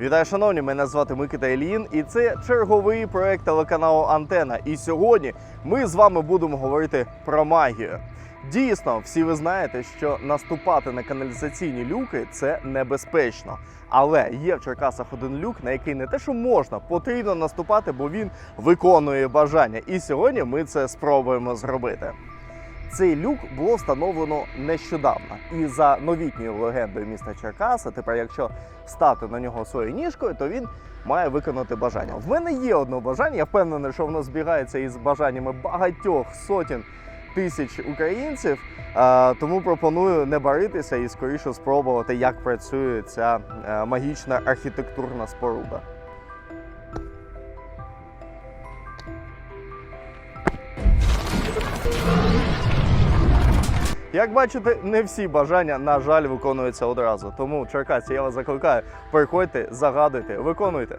Вітаю, шановні! Мене звати Микита Ільїн, і це черговий проект телеканалу Антена. І сьогодні ми з вами будемо говорити про магію. Дійсно, всі ви знаєте, що наступати на каналізаційні люки це небезпечно. Але є в Черкасах один люк, на який не те, що можна, потрібно наступати, бо він виконує бажання. І сьогодні ми це спробуємо зробити. Цей люк було встановлено нещодавно. І за новітньою легендою міста Черкаса, тепер, якщо стати на нього своєю ніжкою, то він має виконати бажання. В мене є одне бажання. Я впевнений, що воно збігається із бажаннями багатьох сотень тисяч українців. Тому пропоную не баритися і скоріше спробувати, як працює ця е, магічна архітектурна споруда. Як бачите, не всі бажання, на жаль, виконуються одразу. Тому Черкасці, я вас закликаю, приходьте, загадуйте, виконуйте.